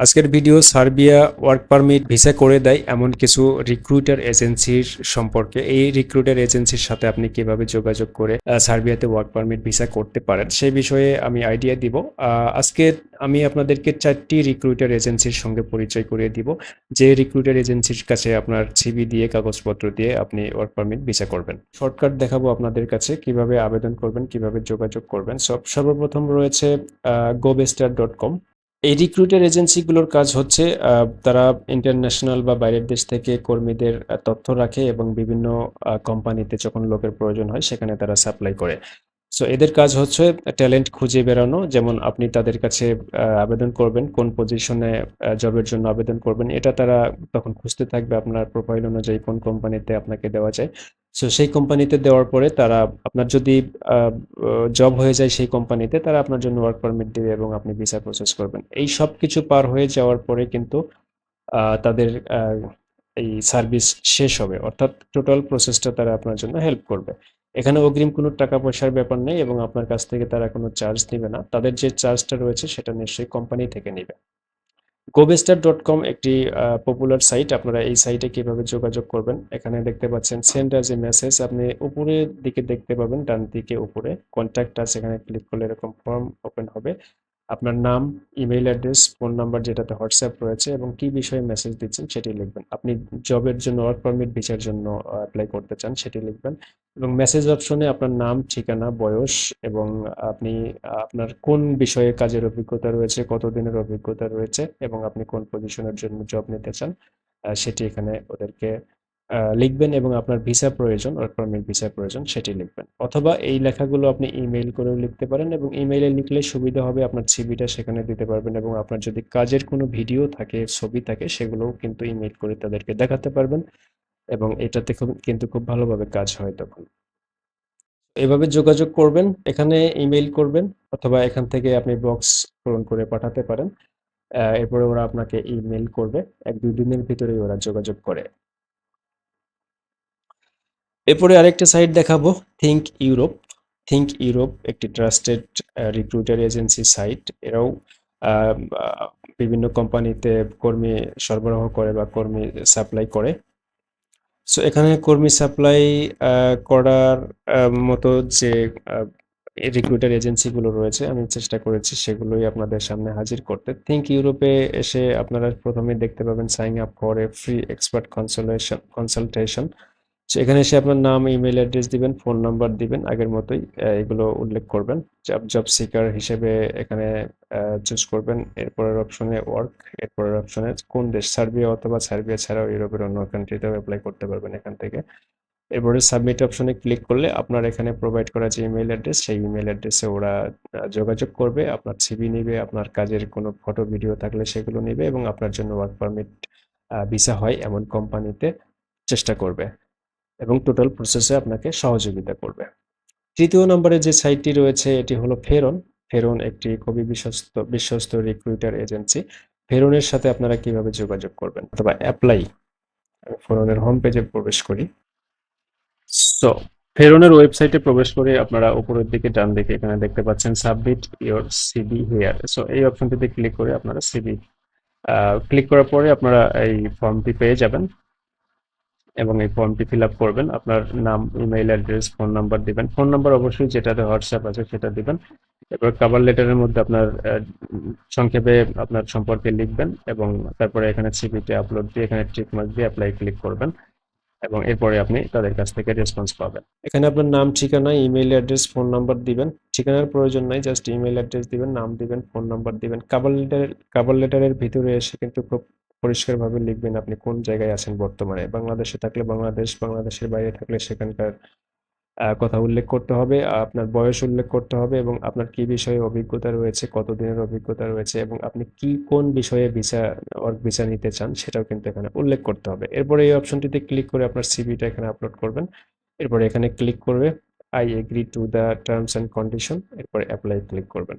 আজকের video Serbia work permit visa করে দেয় এমন কিছু রিক্রুটার এজেন্সির সম্পর্কে। এই রিক্রুটার এজেন্সির সাথে আপনি কীভাবে যোগাযোগ করে সার্বিয়াতে ওয়ার্ক পারমিট ভিসা করতে পারেন সেই বিষয়ে আমি আইডিয়া দিব। আজকে আমি আপনাদেরকে চারটি রিক্রুটার এজেন্সির সঙ্গে পরিচয় করিয়ে দিব। যে রিক্রুটার এজেন্সির কাছে আপনার সিভি দিয়ে, কাগজপত্র দিয়ে আপনি ওয়ার্ক পারমিট ভিসা করবেন। শর্টকাট দেখাবো আপনাদের কাছে, কীভাবে আবেদন করবেন, কীভাবে যোগাযোগ করবেন। সব, সর্বপ্রথম রয়েছে গোবেস্টার ডট কম এই রিক্রুটার এজেন্সিগুলোর কাজ হচ্ছে তারা ইন্টারন্যাশনাল বা বাইরের দেশ থেকে কর্মীদের তথ্য রাখে এবং বিভিন্ন কোম্পানিতে যখন লোকের প্রয়োজন হয়, সেখানে তারা সাপ্লাই করে। সো এদের কাজ হচ্ছে ট্যালেন্ট খুঁজে বেরানো, যেমন আপনি তাদের কাছে আবেদন করবেন, কোন পজিশনে জবের জন্য আবেদন করবেন, এটা তারা তখন খুঁজতে থাকবে আপনার প্রোফাইল অনুযায়ী কোন কোম্পানিতে আপনাকে দেওয়া যায়। সো সেই কোম্পানিতে দেওয়ার পরে তারা আপনার যদি জব হয়ে যায় সেই কোম্পানিতে তারা আপনার জন্য ওয়ার্ক পারমিট দেবে এবং আপনি ভিসা প্রসেস করবেন। এই সব কিছু পার হয়ে যাওয়ার পরে কিন্তু তাদের এই সার্ভিস শেষ হবে, অর্থাৎ টোটাল প্রসেসটা তারা আপনার জন্য হেল্প করবে। এখানে অগ্রিম কোনো টাকা পয়সার ব্যাপার নেই এবং আপনার কাছ থেকে তারা কোনো চার্জ নেবে না। তাদের যে চার্জটা রয়েছে সেটা নিশ্চয়ই কোম্পানি থেকে নেবে। গোবেস্টার ডট কম একটি পপুলার সাইট আপনারা এই সাইটে কীভাবে যোগাযোগ করবেন? এখানে দেখতে পাচ্ছেন সেন্ড অ্যাজ এ মেসেজ আপনি উপরের দিকে দেখতে পাবেন, ডান দিকে উপরে কন্ট্যাক্ট আছে, এখানে ক্লিক করলে এরকম ফর্ম ওপেন হবে। আপনার নাম ইমেইল অ্যাড্রেস ফোন নাম্বার যেটাতে হোয়াটসঅ্যাপ রয়েছে এবং কি বিষয়ে মেসেজ দিচ্ছেন সেটি লিখবেন। আপনি জবের জন্য ওয়ার্ক পারমিট ভিসার জন্য অ্যাপ্লাই করতে চান সেটি লিখবেন এবং মেসেজ অপশনে আপনার নাম, ঠিকানা, বয়স এবং আপনি, আপনার কোন বিষয়ে কাজের অভিজ্ঞতা রয়েছে, কতদিনের অভিজ্ঞতা রয়েছে এবং আপনি কোন পজিশনের জন্য জব নিতে চান সেটি এখানে ওদেরকে লিখবেন এবং আপনার ভিসা প্রয়োজন ওয়ার্ক পারমিট ভিসা প্রয়োজন, সেটি লিখবেন। অথবা এই লেখাগুলো আপনি ইমেইল করেও লিখতে পারেন এবং ইমেইলে লিখলে সুবিধা হবে আপনার সিভিটা সেখানে দিতে পারবেন এবং আপনার যদি কাজের কোনো ভিডিও থাকে, ছবি থাকে, সেগুলোও কিন্তু ইমেইল করে তাদেরকে দেখাতে পারবেন এবং এটাতে খুব, কিন্তু খুব ভালোভাবে কাজ হয় তখন। এভাবে যোগাযোগ করবেন, এখানে ইমেইল করবেন অথবা এখান থেকে আপনি বক্স পূরণ করে পাঠাতে পারেন। এরপরে ওরা আপনাকে ইমেল করবে। এক দুই দিনের ভিতরেই ওরা যোগাযোগ করে। এরপরে আরেকটা সাইট দেখাবো থিঙ্ক ইউরোপ থিঙ্ক ইউরোপ একটি ট্রাস্টেড রিক্রুটার এজেন্সি সাইট এরাও বিভিন্ন কোম্পানিতে কর্মী সরবরাহ করে বা কর্মী সাপ্লাই করে। সো এখানে কর্মী সাপ্লাই করার মতো যে রিক্রুটার এজেন্সিগুলো রয়েছে, আমি চেষ্টা করেছি সেগুলোই আপনাদের সামনে হাজির করতে। থিঙ্ক ইউরোপে এসে আপনারা প্রথমে দেখতে পাবেন sign up a free expert consultation consultation so এখানে এসে আপনার নাম ইমেল অ্যাড্রেস দিবেন ফোন নাম্বার দিবেন, আগের মতোই এগুলো উল্লেখ করবেন। জব জব সিকার হিসেবে এখানে চুজ করবেন। এরপরের অপশনে ওয়ার্ক এরপরের অপশনে কোন দেশ, সার্বিয়া অথবা সার্বিয়া ছাড়াও ইউরোপের অন্য কান্ট্রিতেও অ্যাপ্লাই করতে পারবেন এখান থেকে। এরপরে সাবমিট অপশনে ক্লিক করলে আপনার এখানে প্রোভাইড করা যে ইমেল অ্যাড্রেস সেই ইমেল অ্যাড্রেসে ওরা যোগাযোগ করবে, আপনার সিভি নেবে, আপনার কাজের কোনো ফটো ভিডিও থাকলে সেগুলো নেবে এবং আপনার জন্য ওয়ার্ক পারমিট ভিসা হয় এমন কোম্পানিতে চেষ্টা করবে। এবং টোটাল প্রসেসে আপনাকে সহযোগিতা করবে। তৃতীয় নম্বরে যে সাইটটি রয়েছে, এটি হলো ফেরন ফেরন একটি খুবই বিশ্বস্ত বিশ্বস্ত রিক্রুটার এজেন্সি ফেরনের সাথে আপনারা কীভাবে যোগাযোগ করবেন অথবা অ্যাপ্লাই ফেরনের হোম পেজে প্রবেশ করি। সো ফেরনের ওয়েবসাইটে প্রবেশ করে আপনারা উপরের দিকে ডান দিকে এখানে দেখতে পাচ্ছেন submit your CV here so এই অপশনটিতে ক্লিক করে আপনারা সিবি ক্লিক করার পরে আপনারা এই ফর্মটি পেয়ে যাবেন। এবং এই ফর্মটি ফিল আপ করবেন। আপনার নাম ইমেইল অ্যাড্রেস ফোন নাম্বার দিবেন। ফোন নাম্বার অবশ্যই যেটাতে হোয়াটসঅ্যাপ আছে সেটা দিবেন। এরপর কাভার লেটারের মধ্যে আপনার সংক্ষেপে আপনার সম্পর্কে লিখবেন এবং তারপরে এখানে সিভিতে আপলোড দিয়ে, এখানে মার্ক দিয়ে অ্যাপ্লাই ক্লিক করবেন এবং এরপরে আপনি তাদের কাছ থেকে রেসপন্স পাবেন। এখানে আপনার নাম, ঠিকানা ইমেইল অ্যাড্রেস ফোন নাম্বার দিবেন। ঠিকানার প্রয়োজন নাই জাস্ট ইমেইল অ্যাড্রেস দিবেন, নাম দিবেন ফোন নাম্বার দিবেন। কাভার লেটার কাভার লেটারের ভিতরে এসে কিন্তু খুব পরিষ্কারভাবে লিখবেন আপনি কোন জায়গায় আছেন বর্তমানে। বাংলাদেশে থাকলে বাংলাদেশ, বাংলাদেশের বাইরে থাকলে সেখানকার কথা উল্লেখ করতে হবে আপনার বয়স উল্লেখ করতে হবে এবং আপনার কি বিষয়ে অভিজ্ঞতা রয়েছে, কতদিনের অভিজ্ঞতা রয়েছে এবং আপনি কি কোন বিষয়ে ভিসা, ওয়ার্ক ভিসা নিতে চান সেটাও কিন্তু এখানে উল্লেখ করতে হবে। এরপরে এই অপশনটিতে ক্লিক করে আপনার সিভিটা এখানে আপলোড করবেন। এরপরে এখানে ক্লিক করবে I agree to the terms and condition এরপরে অ্যাপ্লাই ক্লিক করবেন।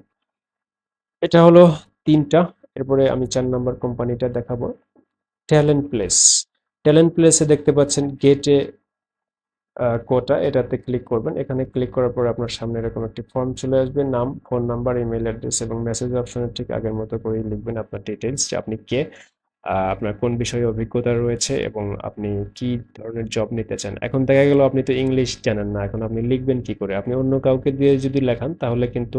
এটা হলো তিনটা এরপরে আমি চার নম্বর কোম্পানিটা দেখাবো। ট্যালেন্ট প্লেস ট্যালেন্ট প্লেসে দেখতে পাচ্ছেন গেটে কোটা এটাতে ক্লিক করবেন। এখানে ক্লিক করার পর আপনার সামনে এরকম একটি ফর্ম চলে আসবে। নাম ফোন নাম্বার ইমেল অ্যাড্রেস এবং মেসেজ অপশনের ঠিক আগের মতো করেই লিখবেন আপনার ডিটেলস যে আপনি কে আপনার কোন বিষয়ে অভিজ্ঞতা রয়েছে এবং আপনি কি ধরনের জব নিতে চান। এখন দেখা গেল আপনি তো ইংলিশ জানেন না। এখন আপনি লিখবেন কি করে? আপনি অন্য কাউকে দিয়ে যদি লেখান তাহলে কিন্তু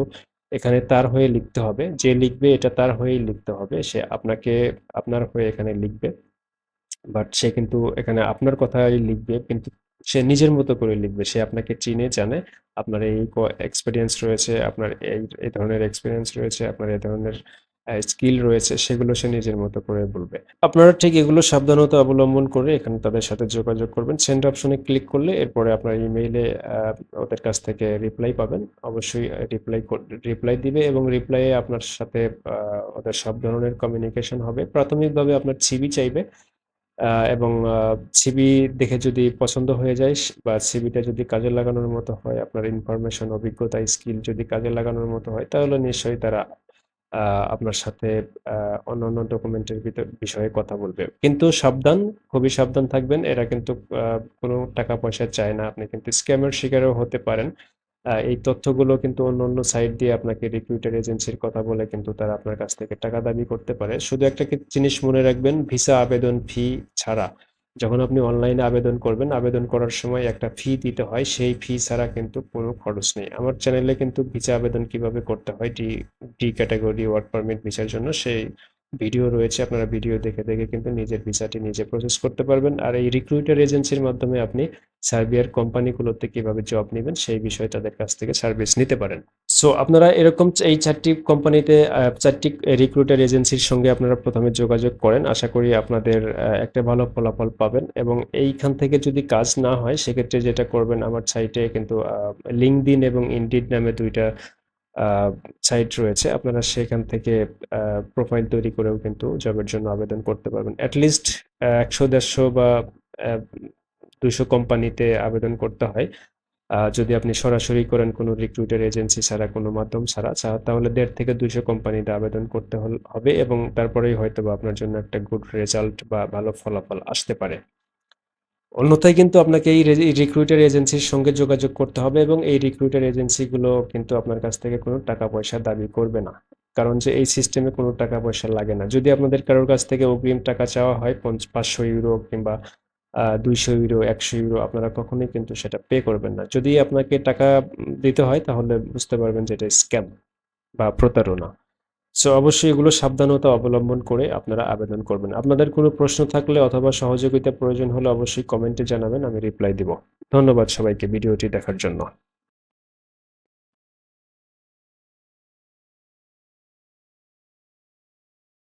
এখানে তার হয়ে লিখতে হবে। যে লিখবে, এটা তার হয়েই লিখতে হবে। সে আপনাকে, আপনার হয়ে এখানে লিখবে। বাট সে কিন্তু এখানে আপনার কথাই লিখবে, কিন্তু সে নিজের মতো করে লিখবে। সে আপনাকে চিনে, জানে, আপনার এই এক্সপিরিয়েন্স রয়েছে, আপনার এই এই ধরনের এক্সপিরিয়েন্স রয়েছে, আপনার এই ধরনের স্কিল রয়েছে, সেগুলো সে নিজের মতো করে বলবে। আপনারা ঠিক এগুলো সাবধানতা অবলম্বন করে এখানে তাদের সাথে যোগাযোগ করবেন। সেন্ড অপশনে ক্লিক করলে এরপরে আপনার ইমেইলে ওদের কাছ থেকে রিপ্লাই পাবেন। অবশ্যই রিপ্লাই রিপ্লাই দিবে এবং রিপ্লাইয়ে আপনার সাথে ওদের সব ধরনের কমিউনিকেশন হবে। প্রাথমিকভাবে আপনার সিভি চাইবে এবং সিভি দেখে যদি পছন্দ হয়ে যায় বা সিভিটা যদি কাজে লাগানোর মতো হয়, আপনার ইনফরমেশন অভিজ্ঞতা স্কিল যদি কাজে লাগানোর মতো হয়, তাহলে নিশ্চয়ই তারা আপনার সাথে অন্যান্য ডকুমেন্টের বিষয়ে কথা বলবে। কিন্তু সাবধান, খুবই সাবধান থাকবেন। এরা কিন্তু কোনো টাকা পয়সা চায় না। আপনি কিন্তু স্ক্যামের শিকারও হতে পারেন। এই তথ্যগুলো কিন্তু অন্য অন্য সাইট দিয়ে আপনাকে রিক্রুটার এজেন্সির কথা বলে কিন্তু তারা আপনার কাছ থেকে টাকা দাবি করতে পারে। শুধু একটা জিনিস মনে রাখবেন ভিসা আবেদন ফি ছাড়া। যখন আপনি অনলাইনে আবেদন করবেন, আবেদন করার সময় একটা ফি দিতে হয়। সেই ফি ছাড়া কিন্তু কোনো খরচ নেই। আমার চ্যানেলে কিন্তু ভিসা আবেদন কীভাবে করতে হয় D D category work permit ভিসার জন্য সেই ভিডিও রয়েছে, আপনারা ভিডিও দেখে দেখে কিন্তু নিজের ভিসাটি নিজে প্রসেস করতে পারবেন। আর এই রিক্রুটার এজেন্সির মাধ্যমে আপনি সার্বিয়ার কোম্পানিগুলোতে কীভাবে জব নেবেন, সেই বিষয়ে তাদের কাছ থেকে সার্ভিস নিতে পারেন। সো আপনারা এরকম এই চারটি কোম্পানিতে চারটি রিক্রুটার এজেন্সির সঙ্গে আপনারা প্রথমে যোগাযোগ করেন। আশা করি আপনাদের একটা ভালো ফলাফল পাবেন। এবং এইখান থেকে যদি কাজ না হয়, সেক্ষেত্রে যেটা করবেন, আমার সাইটে কিন্তু লিঙ্কডিন এবং ইনডিড নামে দুইটা সাইট রয়েছে। আপনারা সেখান থেকে প্রোফাইল তৈরি করেও কিন্তু জবের জন্য আবেদন করতে পারবেন। অ্যাটলিস্ট একশো, দেড়শো বা দুশো কোম্পানিতে আবেদন করতে হয়। যদি আপনি সরাসরি করেন কোনো রিক্রুটার এজেন্সি ছাড়া, কোনো মাধ্যম ছাড়া তাহলে দেড় থেকে দুইশো কোম্পানিতে আবেদন করতে হবে এবং তারপরেই হয়তো বা আপনার জন্য একটা গুড রেজাল্ট বা ভালো ফলাফল আসতে পারে। অন্যথায় কিন্তু আপনাকে এই রিক্রুটার এজেন্সির সঙ্গে যোগাযোগ করতে হবে এবং এই রিক্রুটার এজেন্সিগুলো কিন্তু আপনার কাছ থেকে কোনো টাকা পয়সা দাবি করবে না। কারণ যে এই সিস্টেমে কোনো টাকা পয়সা লাগে না। যদি আপনাদের কারোর কাছ থেকে অগ্রিম টাকা চাওয়া হয় পাঁচশো ইউরো কিংবা দুইশো ইউরো একশো ইউরো আপনারা কখনোই কিন্তু সেটা পে করবেন না। যদি আপনাকে টাকা দিতে হয়, তাহলে বুঝতে পারবেন যে এটা স্ক্যাম বা প্রতারণা। সো অবশ্যই এগুলো সাবধানতা অবলম্বন করে আপনারা আবেদন করবেন। আপনাদের কোনো প্রশ্ন থাকলে অথবা সহযোগিতা প্রয়োজন হলে অবশ্যই কমেন্টে জানাবেন, আমি রিপ্লাই দিব। ধন্যবাদ সবাইকে ভিডিওটি দেখার জন্য।